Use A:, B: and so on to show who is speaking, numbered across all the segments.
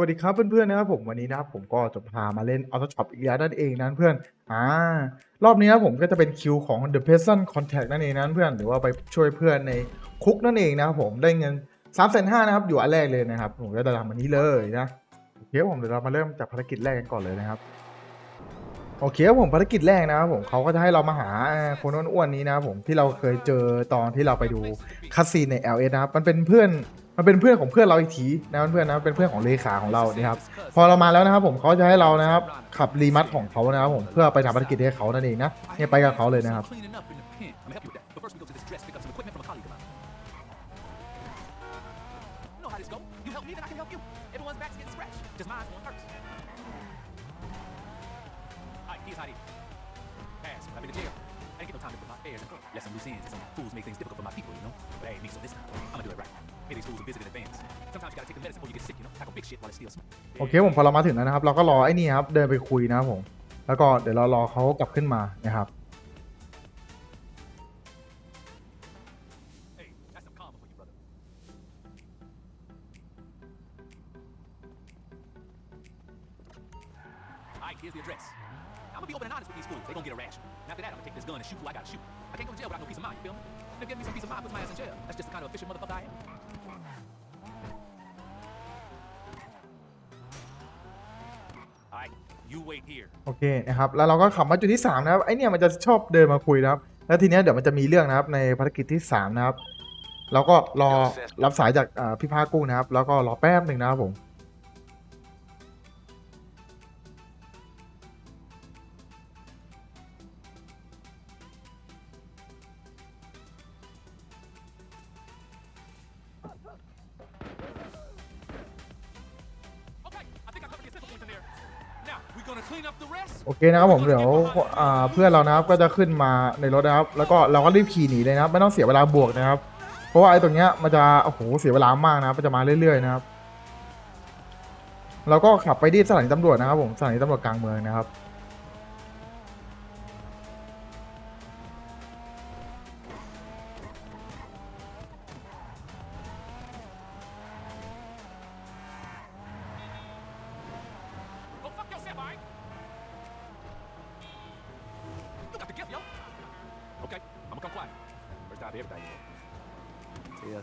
A: วัสดีครับเพื่อนๆนะครับผมวันนี้นะครับผมก็จะพามาเล่น Auto Shop อีกแล้วนั่นเองนะเพื่อนอ่ารอบนี้นะผมก็จะเป็นคิวของ The Person Contact นั่นเองนะเพื่อนหรือว่าไปช่วยเพื่อนในคุกนั่นเองนะครับผมได้เงิน3ามแสนห้านะครับอยู่อันแรกเลยนะครับผมก็จะทำอันนี้เลยนะโอเคผมเดี๋ยวเรามาเริ่มจากภารกิจแรกกันก่อนเลยนะครับโอเคครับผมภารกิจแรกนะครับผมเขาก็จะให้เรามาหาคนอ้วนๆนี้นะครับผมที่เราเคยเจอตอนที่เราไปดูคัสซีนใน LS นะครับมันเป็นเพื่อน มันเป็นเพื่อนของเพื่อนเราอีกทีนะเพื่อนนะเป็นเพื่อนของเลขาของเรานะครับพอเรามาแล้วนะครับผมเขาจะให้เรานะครับขับรีมัดของเขานะครับผมเพื่อไปทำภารกิจให้เขานั่นเองนะเนี่ยไปกับเขาเลยนะครับ
B: Pass. I've been to jail. I didn't get no time to put my affairs in order. Let some loose ends and some fools make things difficult for my people, you know? But that ain't me, so this time, I'm gonna do it right. Pay these fools a visit in advance. Sometimes you gotta take the medicine before you get sick, you know? Tackle big shit while it's still small.
A: โอเคผมพอเรามาถึงแล้วนะครับ เราก็รอไอ้นี่ครับ เดินไปคุยนะครับผม แล้วก็เดี๋ยวเรารอเขากลับขึ้นมานะครับ
B: Hey, that's some karma for you, brother. All right, here's the address. I'm gonna be open and honest with these fools. They gonna get a ration. And after that, I'm gonna take this gun and shoot who I gotta shoot. I can't go to jail without no peace of mind. You feel me? If give me some peace of mind, put my ass in jail. That's just the kind of efficient motherfucker I am. Alright, you wait here.
A: โอเคนะครับแล้วเราก็ขับมาจุดที่ 3 นะครับไอเนี่ยมันจะชอบเดินมาคุยนะครับ แล้วทีเนี้ยเดี๋ยวมันจะมีเรื่องนะครับในภารกิจที่ 3 นะครับเราก็รอรับสายจากอ่าพี่ภาคกุ้งนะครับ แล้วก็รอแป๊บหนึ่งนะครับผม โอเคนะครับผมเดี๋ยวอ่าเพื่อนเรานะครับก็จะขึ้นมาในรถนะครับ แล้วก็เราก็รีบขี่หนีเลยนะครับไม่ต้องเสียเวลาบวกนะครับ เพราะว่าไอ้ตรงเนี้ยมันจะโอ้โหเสียเวลามากนะครับมันจะมาเรื่อยๆนะครับเราก็ขับไปที่สถานีตำรวจนะครับผมสถานีตำรวจกลางเมืองนะครับ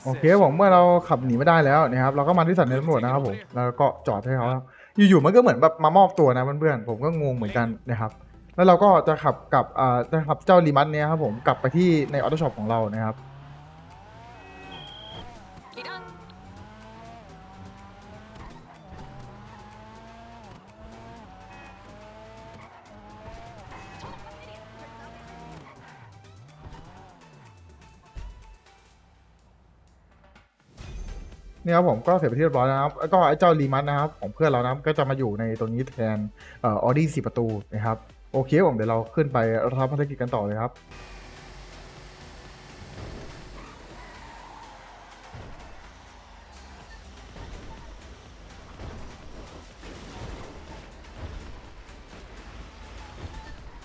A: โอเคผมเมื่อเราขับหนีไม่ได้แล้วนะครับเราก็มาที่สถานีตำรวจนะครับผมแล้วก็จอดให้เขาอยู่ๆมันก็เหมือนแบบมามอบตัวนะเพื่อนๆผมก็งงเหมือนกันนะครับ แล้วเราก็จะขับกลับอ่าจะขับเจ้ารีมัสเนี่ยครับผมกลับไปที่ในออโต้ช็อปของเรานะครับ นี่ครับผมก็เสร็จไปที่เรียบร้อยแล้วนะครับแล้วก็ไอ้เจ้ารีมัสนะครับของเพื่อนเรานะครับก็จะมาอยู่ในตรงนี้แทนเออดี้สี่ประตูนะครับโอเคผมเดี๋ยวเราขึ้นไปรับภารกิจกันต่อเลยครับ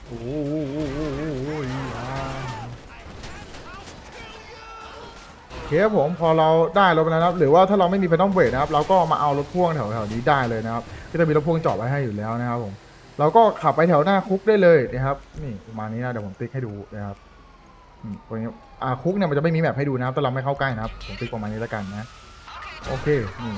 A: โอ้โหโอเคครับผมพอเราได้รถแล้วนะครับ หรือว่าถ้าเราไม่มีแพนทอมเวทนะครับ เราก็มาเอารถพ่วงแถวแถวๆนี้ได้เลยนะครับก็จะมีรถพ่วงจอดไว้ให้อยู่แล้วนะครับผมเราก็ขับไปแถวหน้าคุกได้เลยนะครับ นี่ประมาณนี้นะเดี๋ยวผมติ๊กให้ดูนะครับอืมตรงนี้อ่าคุกเนี่ยมันจะไม่มีแมปให้ดูนะครับแต่เราไม่เข้าใกล้นะครับ ผมติ๊กประมาณนี้แล้วกันนะ โอเคนี่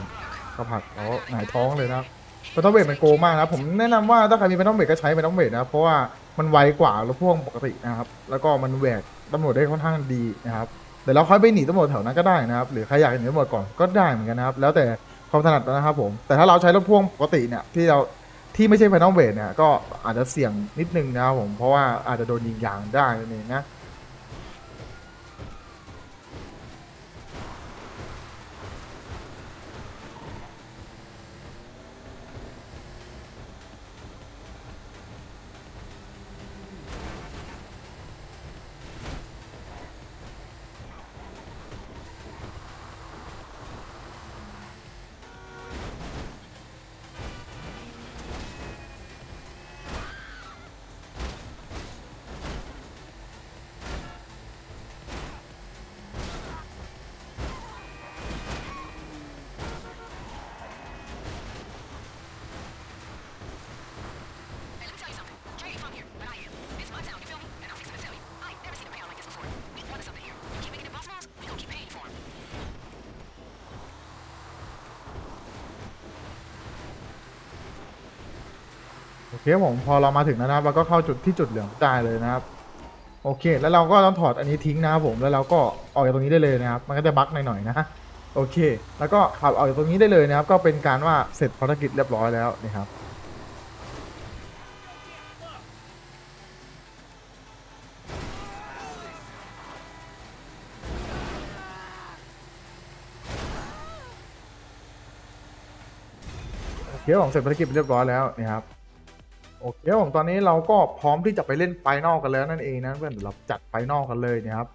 A: ก็ผักเขาหายท้องเลยนะครับแพนทอมเวทมันโกมากนะผมแนะนำว่าถ้าใครมีแพนทอมเวทก็ใช้แพนทอมเวทนะครับเพราะว่ามันไวกว่ารถพ่วงปกตินะครับ แล้วก็มันแหวกตำรวจได้ค่อนข้างดีนะครับ เดี๋ยวเราค่อยไปหนีตำรวจแถวนั้นก็ได้นะครับ หรือใครอยากหนีตำรวจก่อนก็ได้เหมือนกันนะครับ แล้วแต่ความถนัดนะครับผม แต่ถ้าเราใช้รถพ่วงปกติเนี่ยที่เราที่ไม่ใช่ไฟนอลเวทเนี่ยก็อาจจะเสี่ยงนิดนึงนะครับผม เพราะว่าอาจจะโดนยิงยางได้นั่นเองนะ โอเคผมพอเรามาถึงแล้วนะครับเราก็เข้าจุดที่จุดเหลืองได้เลยนะครับ โอเค แล้วเราก็ต้องถอดอันนี้ทิ้งนะครับผมแล้วเราก็ออกจากตรงนี้ได้เลยนะครับ มันก็จะบั๊กหน่อยๆนะโอเค แล้วก็ขับออกจากตรงนี้ได้เลยนะครับ ก็เป็นการว่าเสร็จภารกิจเรียบร้อยแล้วนะครับโอเคผมเสร็จภารกิจเรียบร้อยแล้วนะครับ โอเคผมตอนนี้เราก็พร้อมที่จะไปเล่นไฟนอลกันแล้วนั่นเองนะเพื่อนเราจัดไฟนอลกันเลยนะครับ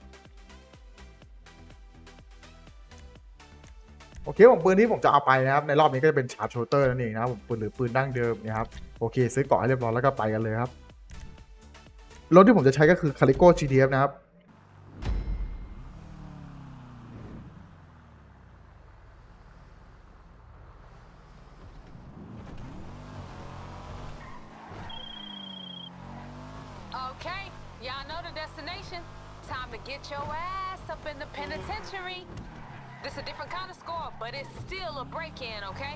A: โอเคผมปืนที่ผมจะเอาไปนะครับในรอบนี้ก็จะเป็นชาร์จโชเตอร์นั่นเองนะครับผมปืนหรือปืนดั้งเดิมนะครับโอเค ซื้อเกาะให้เรียบร้อยแล้วก็ไปกันเลยครับรถที่ผมจะใช้ก็คือ Calico GDF นะครับ
C: Okay, y'all know the destination. Time to get your ass up in the penitentiary. This a different kind of score, but it's still a break-in, okay?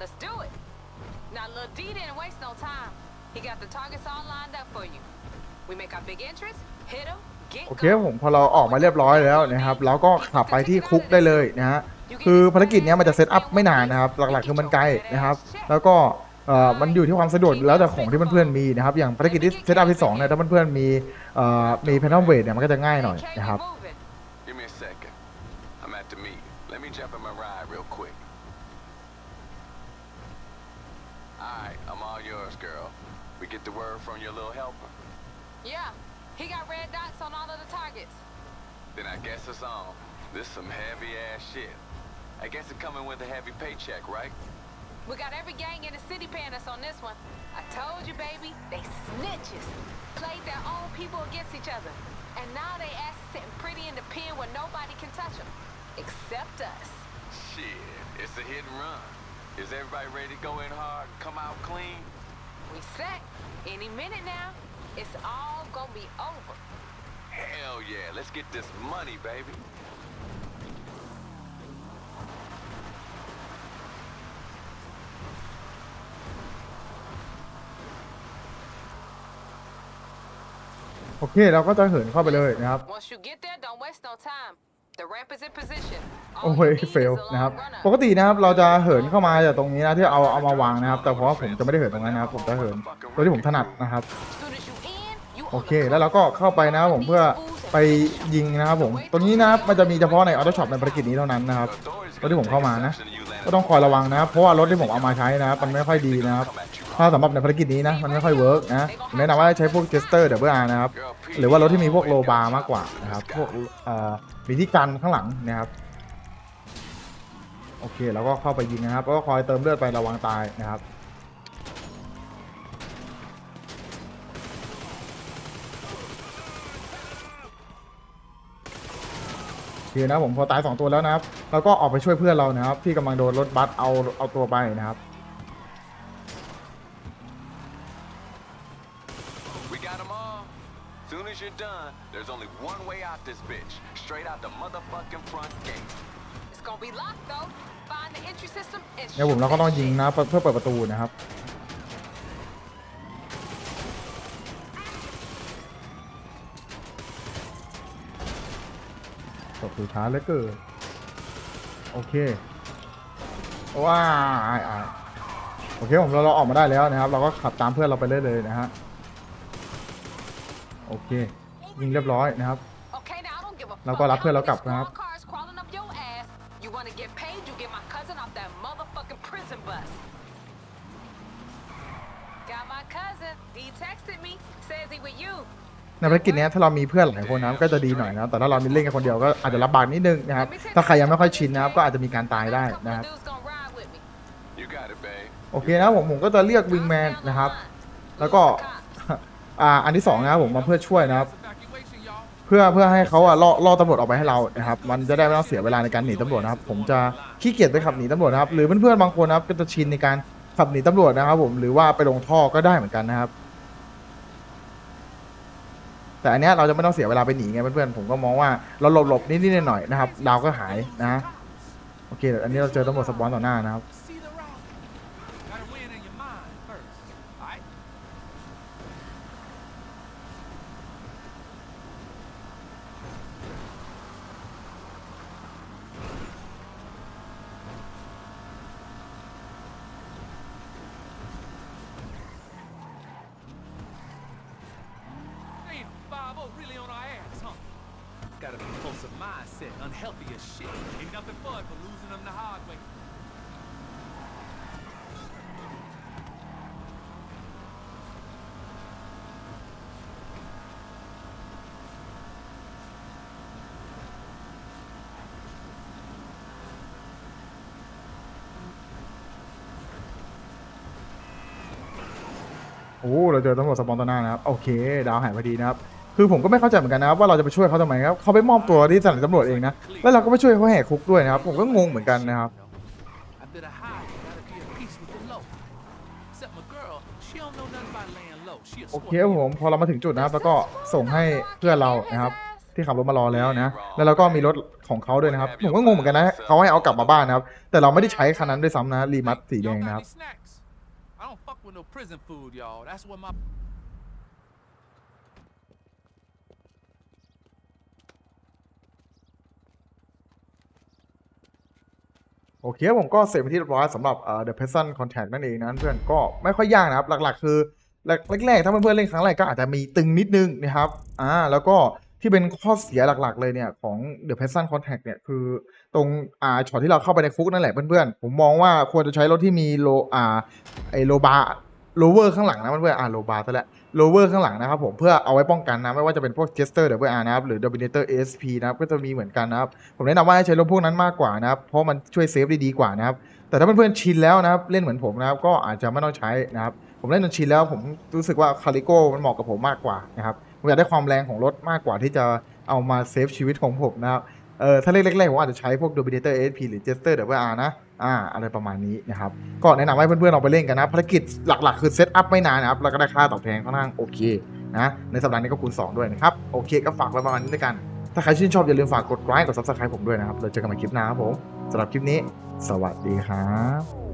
C: Let's do it. Now, Lil D didn't waste no time. He got the targets all lined up for you. We make our big entrance, hit him, get
A: โอเคผมพอเราออกมาเรียบร้อยแล้วนะครับเราก็ขับไปที่คุกได้เลยนะฮะคือภารกิจเนี้ยมันจะเซตอัพไม่นานนะครับ หลักๆคือมันไกลนะครับ แล้วก็ เอ่อมันอยู่ที่ความสะดวกแล้วแต่ของที่เพื่อนๆมีนะครับ อย่างภารกิจที่เซตอัพที่สองเนี่ยถ้าเพื่อนๆมีเอ่อมีแพนนัมเวทเนี่ยมันก็จะง่ายหน่อย
C: Okay,
A: นะครับ
C: we moving.
D: Give me a second. I'm at the meet. Let me jump in my ride real quick. Alright, I'm all yours, girl. We get the word from your little helper.
C: Yeah, he got red dots on all of the targets.
D: Then I guess it's on. This some heavy ass shit. I guess it coming with a heavy paycheck, right?
C: We got every gang in the city paying us on this one. I told you, baby, they snitches. Played their own people against each other. And now they ass sitting pretty in the pen where nobody can touch them. Except us.
D: Shit, it's a hit and run. Is everybody ready to go in hard and come out clean?
C: We set. Any minute now, it's all gonna be over.
D: Hell yeah, let's get this money, baby.
A: โอเค เราก็จะเหินเข้าไปเลยนะครับ
C: Once you get there, don't waste no time. The ramp is in position. All
A: โอ้
C: you
A: ย
C: need
A: เฟล
C: is a
A: นะครับ
C: long run-up.
A: ปกตินะครับเราจะเหินเข้ามาจากตรงนี้นะที่เอาเอามาวางนะครับ แต่เพราะว่าผมจะไม่ได้เหินตรงนั้นนะครับ ผมจะเหินตัวที่ผมถนัดนะครับ
C: Soon as you in, you
A: โอ
C: on
A: เค
C: the
A: แล้วเราก็เข้าไปนะครับผมเพื่อไปยิงนะครับผม ตรงนี้นะครับมันจะมีเฉพาะในออโต้ช็อปในภารกิจนี้เท่านั้นนะครับ
D: The authorities
A: รถที่ผมเข้ามานะ
D: gonna
A: ก็ต้องคอยระวังนะครับเพราะว่ารถที่ผมเอามาใช้นะครับมันไม่ค่อยดีนะครับถ้าสำหรับในภารกิจนี้นะมันไม่ค่อยเวิร์กนะแนะนำว่าใช้พวกเจสเตอร์เดบิวอาร์นะครับหรือว่ารถที่มีพวกโลบาร์มากกว่านะครับพวกเอ่อมีที่กันข้างหลังนะครับโอเคเราก็เข้าไปยิงนะครับแล้วก็คอยเติมเลือดไประวังตายนะครับ โอเคนะผมพอตายสองตัวแล้วนะครับเราก็ออกไปช่วยเพื่อนเรานะครับ ที่กำลังโดนรถบัสเอาเอาตัวไปนะครับ
D: We got them all. Soon as you're done, there's only one way out this bitch. Straight out the motherfucking front gate.
C: It's gonna be locked though. Find the entry system and
A: เนี่ยผม
C: shoot
A: เราก็
C: that
A: ต้องยิง
C: shit.
A: นะเพื่อเพื่อเปิดประตูนะครับ ตบตูช้าเหลือเกินโอเคว้าอายอายโอเคผมเราเราออกมาได้แล้วนะครับ เราก็ขับตามเพื่อนเราไปเรื่อยเลยนะฮะโอเคยิงเรียบร้อยนะครับ
C: Okay, now I don't give a
A: เราก็รับ
C: fuck
A: เพื่อนเรา
C: how
A: กลับ
C: many
A: นะครับ ในภารกิจเนี้ยถ้าเรามีเพื่อนหลายคนนะครับก็จะดีหน่อยนะครับแต่ถ้าเราเล่นกันคนเดียวก็อาจจะลำบากนิดนึงนะครับถ้าใครยังไม่ค่อยชินนะครับก็อาจจะมีการตายได้
C: Couple
A: นะครับ
C: dudes gonna ride with me.
D: You got it, babe.
A: โอเคนะครับผมผมก็จะเรียกวิงแมนนะครับ แล้วก็อ่าอันที่สองนะครับผมมาเพื่อช่วยนะครับ
B: Evacuation, y'all.
A: เพื่อเพื่อให้เขาอะล่อล่อตำรวจออกไปให้เรานะครับ มันจะได้ไม่ต้องเสียเวลาในการหนีตำรวจนะครับ ผมจะขี้เกียจไปขับหนีตำรวจนะครับ หรือเพื่อนๆบางคนนะครับก็จะชินในการขับหนีตำรวจนะครับ ผมหรือว่าไปลงท่อก็ได้เหมือนกันนะครับ แต่อันเนี้ยเราจะไม่ต้องเสียเวลาไปหนีไงเพื่อนๆผมก็มองว่าเราหลบๆนิดๆหน่อยๆนะครับดาวก็หายนะโอเคอันนี้เราเจอตำรวจสปอนต่อหน้านะครับ
B: See the route. Gotta win in your mind first. Alright? Bravo really on our ass, huh? Got a compulsive mindset, unhealthy as shit. Ain't nothing fun but losing them the hard way.
A: โอ้ เราเจอตำรวจสปอนตอหน้านะครับ โอเค ดาวหายพอดีนะครับ คือผมก็ไม่เข้าใจเหมือนกันนะครับว่าเราจะไปช่วยเขาทำไมครับเขาไปมอบตัวที่สถานีตำรวจเองนะแล้วเราก็ไปช่วยเขาแหกคุกด้วยนะครับผมก็งงเหมือนกันนะครับ
B: After the high, gotta be at peace with the low. Except my girl, she don't know nothing about laying low. She a
A: โอเค
B: Scorpio.
A: ผมพอเรามาถึงจุดนะครับ แล้วก็ส่งให้เพื่อนเรานะครับ ที่ขับรถมารอแล้วนะแล้วเราก็มีรถของเขาด้วยนะครับผมก็งงเหมือนกันนะเขาให้เอากลับมาบ้านนะครับ แต่เราไม่ได้ใช้คันนั้นด้วยซ้ำนะรีมัสสีแด
B: Y'all
A: ง
B: got
A: นะครับ
B: any snacks? I don't fuck with no prison food, y'all. That's what my
A: โอเคผมก็เสร็จไปที่เรียบร้อยสำหรับเอ่อ The Person Contact นั่นเองนะเพื่อนก็ไม่ค่อยยากนะครับ หลักๆ คือแรกๆถ้าเพื่อนๆเล่นครั้งแรกก็อาจจะมีตึงนิดนึงนะครับอ่าแล้วก็ที่เป็นข้อเสียหลักๆ เลยเนี่ยของ The Person Contact เนี่ยคือตรงอ่าช็อตที่เราเข้าไปในคุกนั่นแหละเพื่อนๆ ผมมองว่าควรจะใช้รถที่มีโลอ่าไอโลบา โลเวอร์ข้างหลังนะเพื่ออ่าโลบาซะแล้วโลเวอร์ข้างหลังนะครับผมเพื่อเอาไว้ป้องกันนะไม่ว่าจะเป็นพวก Jester WR นะครับหรือ Dominator ASP นะครับก็จะมีเหมือนกันนะครับผมแนะนำว่าให้ใช้รถพวกนั้นมากกว่านะครับเพราะมันช่วยเซฟได้ดีกว่านะครับแต่ถ้าเพื่อนๆชินแล้วนะครับเล่นเหมือนผมนะครับก็อาจจะไม่ต้องใช้นะครับผมเล่นจนชินแล้วผมรู้สึกว่าคาริโก้มันเหมาะกับผมมากกว่านะครับผมอยากได้ความแรงของรถมากกว่าที่จะเอามาเซฟชีวิตของผมนะครับ เออถ้าเล่นแรกๆผมอาจจะใช้พวก Dominator ASP หรือ Jester WR นะ อ่า อะไรประมาณนี้นะครับ ก็แนะนำให้เพื่อนๆลองไปเล่นกันนะ ภารกิจหลักๆ คือเซตอัพไม่นานนะครับ แล้วก็ได้ค่าตอบแทนค่อนข้างโอเคนะ ในสัปดาห์นี้ก็คูณ 2 ด้วยนะครับ โอเคก็ฝากไว้ประมาณนี้ด้วยกัน ถ้าใครชื่นชอบอย่าลืมฝากกดไลค์กด subscribe ผมด้วยนะครับเราเจอกันใหม่คลิปหน้าครับผมสำหรับคลิปนี้ สวัสดีครับ